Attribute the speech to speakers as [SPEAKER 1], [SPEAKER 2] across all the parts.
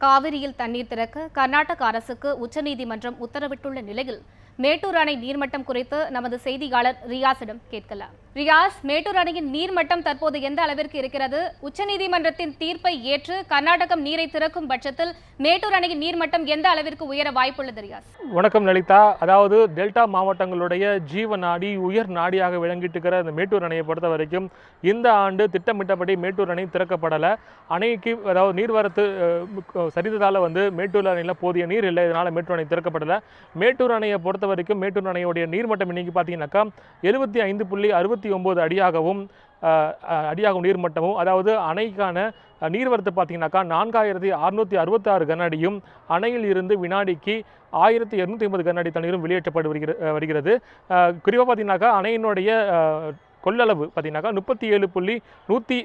[SPEAKER 1] காவிரியில் தண்ணீர் திறக்க கர்நாடக அரசுக்கு உச்சநீதிமன்றம் உத்தரவிட்டுள்ள நிலையில் மேட்டூர் அணை நீர்மட்டம் குறித்து நமது செய்தியாளர் ரியாஸிடம் கேட்கலாம். ரியாஸ் மேட்டூர் அணையின் நீர்மட்டம் தற்போது எந்த அளவிற்கு இருக்கிறது? உச்சநீதிமன்றத்தின் தீர்ப்பை ஏற்று கர்நாடகம் நீரை திறக்கும் பட்சத்தில் மேட்டூர் அணையின் நீர்மட்டம் எந்த அளவிற்கு உயர வாய்ப்புள்ளது ரியாஸ்?
[SPEAKER 2] வணக்கம் லலிதா. அதாவது டெல்டா மாவட்டங்களுடைய ஜீவ நாடி உயர் நாடியாக விளங்கிட்டு இருக்கிற இந்த மேட்டூர் அணையை பொறுத்த வரைக்கும் இந்த ஆண்டு திட்டமிட்டபடி மேட்டூர் அணை திறக்கப்படலை. அணைக்கு அதாவது நீர்வரத்து சரிந்ததால் வந்து மேட்டூர் அணையில் போதிய நீர் இல்லை. இதனால் மேட்டூர் அணை திறக்கப்படலை. மேட்டூர் அணையை பொறுத்த வரைக்கும் மேட்டூர் அணையுடைய நீர்மட்டம் இன்னைக்கு பார்த்தீங்கன்னாக்கா எழுபத்தி ஐந்து புள்ளி அறுபத்தி ஒம்பது அடியாகவும் அடியாகும் நீர்மட்டமும் அதாவது அணைக்கான நீர்வரத்து பார்த்தீங்கன்னாக்கா நான்காயிரத்தி அறுநூற்றி அறுபத்தாறு கனஅடியும் அணையில் இருந்து வினாடிக்கு ஆயிரத்தி இரநூத்தி ஐம்பது கனஅடி தண்ணீரும் வெளியேற்றப்பட்டு வருகிற வருகிறது. குறிப்பாக பார்த்தீங்கன்னாக்கா அணையினுடைய கொள்ளளவு பார்த்தீங்கன்னாக்கா முப்பத்தி ஏழு புள்ளி நூற்றி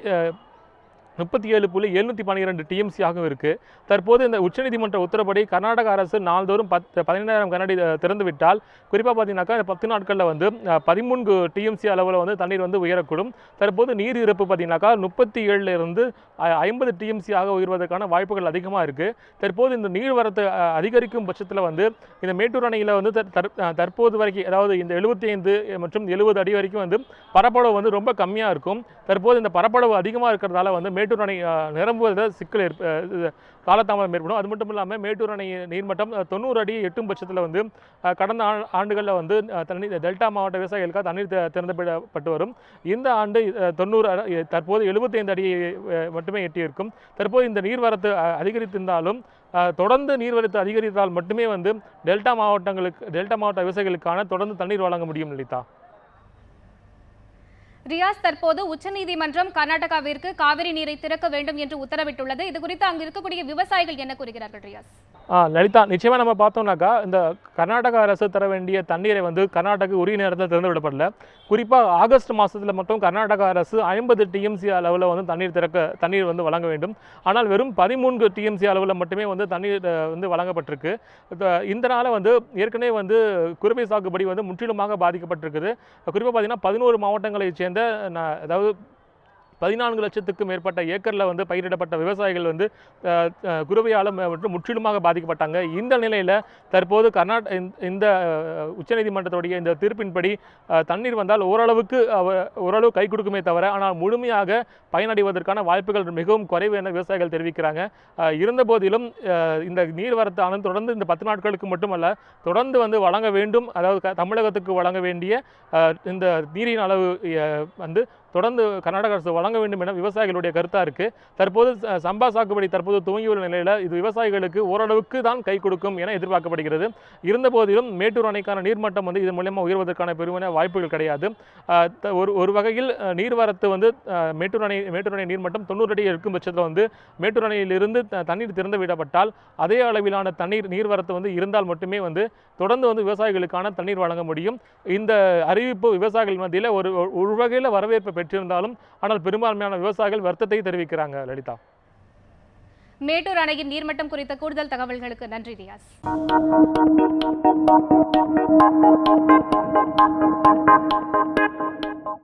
[SPEAKER 2] முப்பத்தி ஏழு புள்ளி எழுநூற்றி பன்னிரெண்டு டிஎம்சியாகவும் இருக்குது தற்போது இந்த உச்சநீதிமன்ற உத்தரப்படி கர்நாடக அரசு நாள்தோறும் பத்து பதினைந்தாயிரம் கண்ணாடி திறந்துவிட்டால் குறிப்பாக பார்த்தீங்கன்னாக்கா இந்த பத்து நாட்களில் வந்து பதிமூன்று டிஎம்சி அளவில் வந்து தண்ணீர் வந்து உயரக்கூடும். தற்போது நீர் இருப்பு பார்த்தீங்கன்னாக்கா முப்பத்தி ஏழுல இருந்து ஐம்பது டிஎம்சி ஆக உயர்வதற்கான வாய்ப்புகள் அதிகமாக இருக்குது தற்போது இந்த நீர்வரத்து அதிகரிக்கும் பட்சத்தில் வந்து இந்த மேட்டூர் அணையில் வந்து தற்போது வரைக்கும் அதாவது இந்த எழுபத்தி ஐந்து மற்றும் எழுபது அடி வரைக்கும் வந்து பரப்பளவு வந்து ரொம்ப கம்மியாக இருக்கும். தற்போது இந்த பரப்பளவு அதிகமாக இருக்கிறதால வந்து மேட்டூர் அணை அஹ், நிரம்புவதில் சிக்கல் ஏற்ப காலதாமதம் ஏற்படும். அது மட்டும் இல்லாமல் மேட்டூர் அணை நீர்மட்டம் தொண்ணூறு அடி எட்டும் பட்சத்தில் வந்து கடந்த ஆ- ஆண்டுகளில் வந்து தண்ணீர் டெல்டா மாவட்ட விவசாயிகளுக்காக தண்ணீர் திறந்துவிடப்பட்டு வரும். இந்த ஆண்டு தொண்ணூறு அடி தற்போது எழுபத்தைந்து அடி மட்டுமே எட்டியிருக்கும். தற்போது இந்த நீர்வரத்து அதிகரித்திருந்தாலும் தொடர்ந்து நீர்வரத்து அதிகரித்தால் மட்டுமே வந்து டெல்டா மாவட்டங்களுக்கு டெல்டா மாவட்ட விவசாயிகளுக்கான தொடர்ந்து தண்ணீர் வழங்க முடியும் லலிதா.
[SPEAKER 1] ரியாஸ் தற்போது உச்சநீதிமன்றம் கர்நாடகாவிற்கு காவிரி நீரை திறக்க வேண்டும் என்று உத்தரவிட்டுள்ளது. இது குறித்து அங்கு இருக்கக்கூடிய விவசாயிகள் என்ன கூறுகிறார்கள் ரியாஸ்?
[SPEAKER 2] லலிதா நிச்சயமாக நம்ம பார்த்தோம்னாக்கா இந்த கர்நாடக அரசு தர வேண்டிய தண்ணீரை வந்து கர்நாடக உரிய நேரத்தில் திறந்து விடப்படல. குறிப்பாக ஆகஸ்ட் மாதத்தில் மட்டும் கர்நாடக அரசு ஐம்பது டிஎம்சி அளவில் வந்து தண்ணீர் திறக்க தண்ணீர் வந்து வழங்க வேண்டும். ஆனால் வெறும் பதிமூன்று டிஎம்சி அளவில் மட்டுமே வந்து தண்ணீர் வந்து வழங்கப்பட்டிருக்கு. இந்த இதனால வந்து ஏற்கனவே வந்து குறுவை சாகுபடி வந்து முற்றிலுமாக பாதிக்கப்பட்டிருக்குது. குறிப்பாக பார்த்தீங்கன்னா பதினோரு மாவட்டங்களைச் சேர்ந்த அதாவது பதினான்கு லட்சத்துக்கும் மேற்பட்ட ஏக்கரில் வந்து பயிரிடப்பட்ட விவசாயிகள் வந்து குருவையால் குறுவையால் மற்றும் முற்றிலுமாக பாதிக்கப்பட்டாங்க. இந்த நிலையில் தற்போது கர்நாடக இந்த உச்சநீதிமன்றத்துடைய இந்த தீர்ப்பின்படி தண்ணீர் வந்தால் ஓரளவுக்கு ஓரளவு கை கொடுக்குமே தவிர ஆனால் முழுமையாக பயனடைவதற்கான வாய்ப்புகள் மிகவும் குறைவு என விவசாயிகள் தெரிவிக்கிறாங்க. இருந்த போதிலும் அஹ், இந்த நீர்வரத்தானது தொடர்ந்து இந்த பத்து நாட்களுக்கு மட்டுமல்ல தொடர்ந்து வந்து வழங்க வேண்டும். அதாவது க- தமிழகத்துக்கு வழங்க வேண்டிய இந்த நீரின் அளவு வந்து தொடர்ந்து கர்நாடக அரசு வழங்க வேண்டும் என விவசாயிகளுடைய கருத்தாக இருக்குது தற்போது ச- சம்பா சாகுபடி தற்போது துவங்கியுள்ள நிலையில் இது விவசாயிகளுக்கு ஓரளவுக்கு தான் கை கொடுக்கும் என எதிர்பார்க்கப்படுகிறது. இருந்தபோதிலும் மேட்டூர் அணைக்கான நீர்மட்டம் வந்து இது மூலயமா உயர்வதற்கான பெருமையான வாய்ப்புகள் கிடையாது. த- ஒரு ஒரு வகையில் நீர்வரத்து வந்து மேட்டூர் அணை மேட்டூர் அணை நீர்மட்டம் தொண்ணூறு அடி இருக்கும் பட்சத்தில் வந்து மேட்டூர் அணையிலிருந்து த- தண்ணீர் திறந்து விடப்பட்டால் அதே அளவிலான தண்ணீர் நீர்வரத்து வந்து இருந்தால் மட்டுமே வந்து தொடர்ந்து வந்து விவசாயிகளுக்கான தண்ணீர் வழங்க முடியும். இந்த அறிவிப்பு விவசாயிகள் மத்தியில் ஒரு ஒரு வகையில் வரவேற்பை பெற்றிருந்தாலும் ஆனால் பெரும்பான்மையான விவசாயிகள் வருத்தத்தை தெரிவிக்கிறாங்க லலிதா.
[SPEAKER 1] மேட்டூர் அணையின் நீர்மட்டம் குறித்த கூடுதல் தகவல்களுக்கு நன்றி ரியாஸ்.